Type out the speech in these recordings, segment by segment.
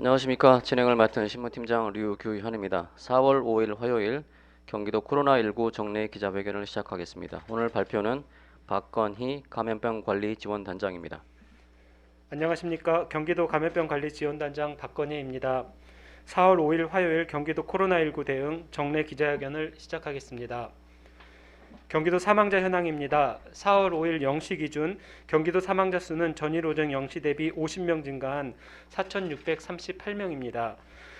안녕하십니까. 진행을 맡은 신문팀장 류규현입니다. 4월 5일 화요일 경기도 코로나19 정례 기자회견을 시작하겠습니다. 오늘 발표는 박건희 감염병 관리 지원단장입니다. 안녕하십니까. 경기도 감염병 관리 지원단장 박건희입니다. 4월 5일 화요일 경기도 코로나19 대응 정례 기자회견을 시작하겠습니다. 경기도 사망자 현황입니다. 4월 5일 0시 기준 경기도 사망자 수는 전일 오전 0시 대비 50명 증가한 4,638명입니다.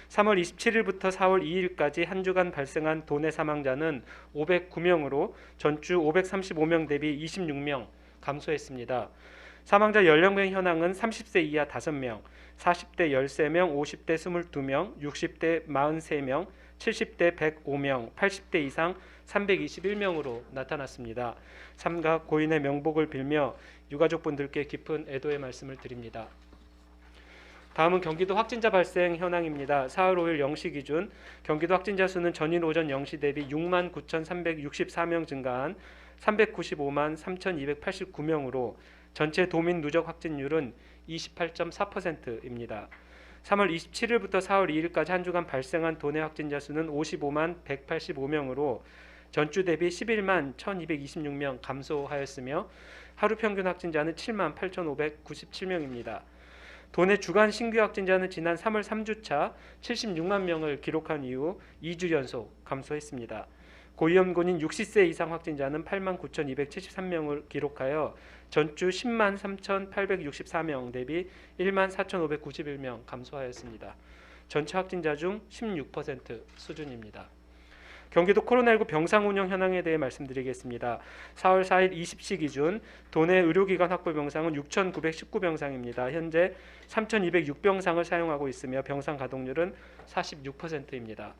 3월 27일부터 4월 2일까지 한 주간 발생한 도내 사망자는 509명으로 전주 535명 대비 26명 감소했습니다. 사망자 연령별 현황은 30세 이하 5명, 40대 13명, 50대 22명, 60대 43명, 70대 105명, 80대 이상 321명으로 나타났습니다. 삼가 고인의 명복을 빌며 유가족분들께 깊은 애도의 말씀을 드립니다. 다음은 경기도 확진자 발생 현황입니다. 4월 5일 0시 기준 경기도 확진자 수는 전일 오전 0시 대비 6만 9,364명 증가한 395만 3,289명으로 전체 도민 누적 확진율은 28.4%입니다. 3월 27일부터 4월 2일까지 한 주간 발생한 도내 확진자 수는 55만 185명으로 전주 대비 11만 1,226명 감소하였으며 하루 평균 확진자는 7만 8,597명입니다. 도내 주간 신규 확진자는 지난 3월 3주차 76만 명을 기록한 이후 2주 연속 감소했습니다. 고위험군인 60세 이상 확진자는 8만 9,273명을 기록하여 전주 10만 3,864명 대비 1만 4,591명 감소하였습니다. 전체 확진자 중 16% 수준입니다. 경기도 코로나19 병상 운영 현황에 대해 말씀드리겠습니다. 4월 4일 20시 기준 도내 의료기관 확보 병상은 6,919병상입니다. 현재 3,206병상을 사용하고 있으며 병상 가동률은 46%입니다.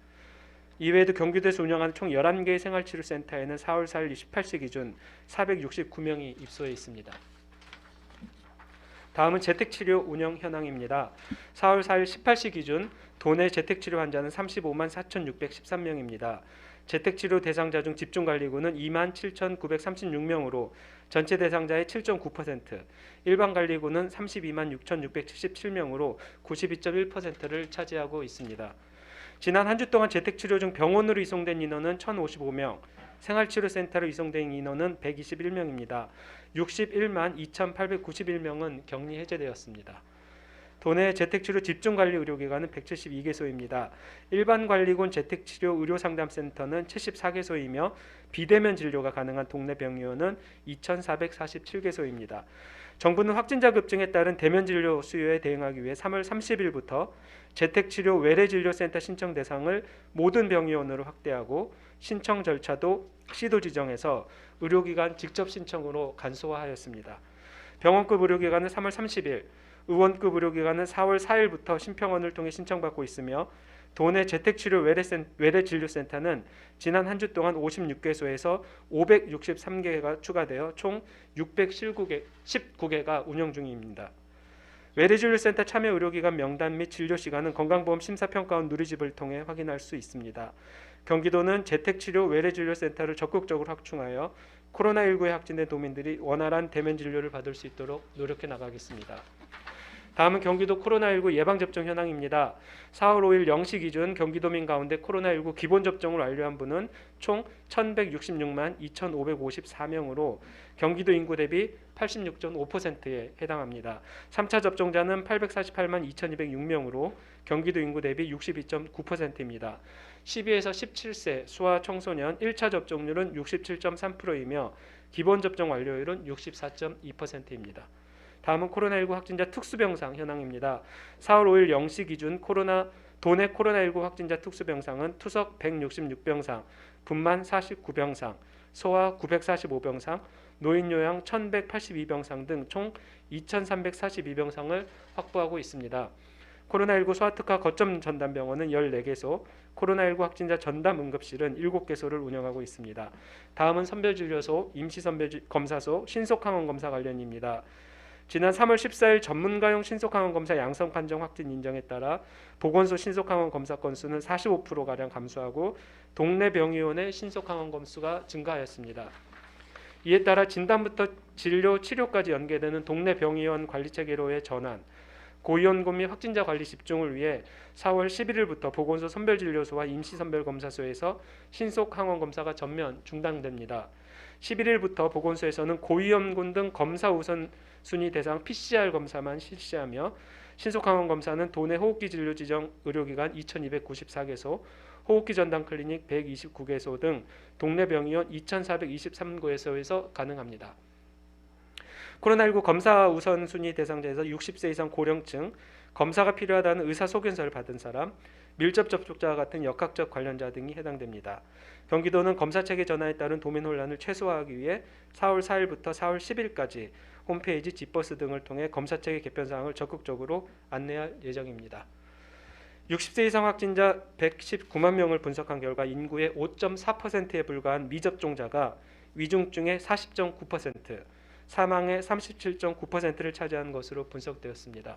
이외에도 경기도에서 운영하는 총 11개의 생활치료센터에는 4월 4일 28시 기준 469명이 입소해 있습니다. 다음은 재택치료 운영 현황입니다. 4월 4일 18시 기준 도내 재택치료 환자는 35만 4,613명입니다. 재택치료 대상자 중 집중관리군은 2만 7,936명으로 전체 대상자의 7.9%, 일반관리군은 32만 6,677명으로 92.1%를 차지하고 있습니다. 지난 한 주 동안 재택치료 중 병원으로 이송된 인원은 1,055명, 생활치료센터로 이송된 인원은 121명입니다. 61만 2,891명은 격리 해제되었습니다. 도내 재택치료 집중관리 의료기관은 172개소입니다. 일반관리군 재택치료 의료상담센터는 74개소이며 비대면 진료가 가능한 동네 병의원은 2,447개소입니다. 정부는 확진자 급증에 따른 대면 진료 수요에 대응하기 위해 3월 30일부터 재택치료 외래진료센터 신청 대상을 모든 병의원으로 확대하고 신청 절차도 시도 지정해서 의료기관 직접 신청으로 간소화하였습니다. 병원급 의료기관은 3월 30일, 의원급 의료기관은 4월 4일부터 신평원을 통해 신청받고 있으며 도내 재택치료 외래진료센터는 지난 한 주 동안 56개소에서 563개가 추가되어 총 619개, 19개가 운영 중입니다. 외래진료센터 참여 의료기관 명단 및 진료 시간은 건강보험 심사평가원 누리집을 통해 확인할 수 있습니다. 경기도는 재택치료 외래진료센터를 적극적으로 확충하여 코로나19에 확진된 도민들이 원활한 대면 진료를 받을 수 있도록 노력해 나가겠습니다. 다음은 경기도 코로나19 예방접종 현황입니다. 4월 5일 0시 기준 경기도민 가운데 코로나19 기본 접종을 완료한 분은 총 1,166만 2,554명으로 경기도 인구 대비 86.5%에 해당합니다. 3차 접종자는 848만 2,206명으로 경기도 인구 대비 62.9%입니다. 12에서 17세 소아 청소년 1차 접종률은 67.3%이며 기본 접종 완료율은 64.2%입니다. 다음은 코로나19 확진자 특수병상 현황입니다. 4월 5일 0시 기준 코로나 도내 코로나19 확진자 특수병상은 투석 166병상, 분만 49병상, 소아 945병상, 노인요양 1182병상 등 총 2342병상을 확보하고 있습니다. 코로나19 소아특화 거점 전담병원은 14개소, 코로나19 확진자 전담 응급실은 7개소를 운영하고 있습니다. 다음은 선별진료소, 임시선별검사소, 신속항원 검사 관련입니다. 지난 3월 14일 전문가용 신속항원 검사 양성 판정 확진 인정에 따라 보건소 신속항원 검사 건수는 45% 가량 감소하고 동네 병의원의 신속항원 건수가 증가하였습니다. 이에 따라 진단부터 진료 치료까지 연계되는 동네 병의원 관리 체계로의 전환, 고위험군 및 확진자 관리 집중을 위해 4월 11일부터 보건소 선별진료소와 임시선별검사소에서 신속 항원 검사가 전면 중단됩니다. 11일부터 보건소에서는 고위험군 등 검사 우선 순위 대상 PCR 검사만 실시하며 신속 항원 검사는 도내 호흡기 진료 지정 의료기관 2,294개소, 호흡기 전담 클리닉 129개소 등 동네 병의원 2,423곳에서 가능합니다. 코로나19 검사 우선순위 대상자에서 60세 이상 고령층, 검사가 필요하다는 의사 소견서를 받은 사람, 밀접 접촉자와 같은 역학적 관련자 등이 해당됩니다. 경기도는 검사 체계 전환에 따른 도면 혼란을 최소화하기 위해 4월 4일부터 4월 10일까지 홈페이지 집버스 등을 통해 검사 체계 개편 사항을 적극적으로 안내할 예정입니다. 60세 이상 확진자 119만 명을 분석한 결과 인구의 5.4%에 불과한 미접종자가 위중증의 40.9%, 사망의 37.9%를 차지하는 것으로 분석되었습니다.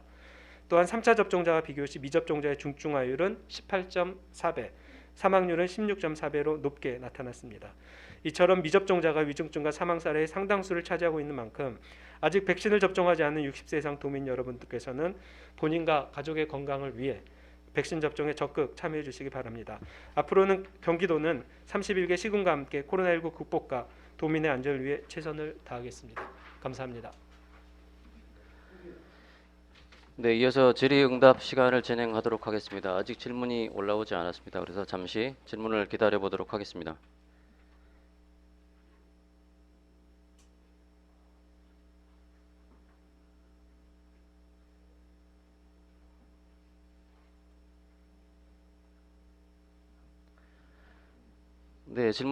또한 3차 접종자와 비교 시 미접종자의 중증화율은 18.4배, 사망률은 16.4배로 높게 나타났습니다. 이처럼 미접종자가 위중증과 사망 사례의 상당수를 차지하고 있는 만큼 아직 백신을 접종하지 않은 60세 이상 도민 여러분들께서는 본인과 가족의 건강을 위해 백신 접종에 적극 참여해 주시기 바랍니다. 앞으로는 경기도는 31개 시군과 함께 코로나19 극복과 도민의 안전을 위해 최선을 다하겠습니다. 감사합니다. 네, 이어서 질의응답 시간을 진행하도록 하겠습니다. 아직 질문이 올라오지 않았습니다. 그래서 잠시 질문을 기다려 보도록 하겠습니다. 네, 질문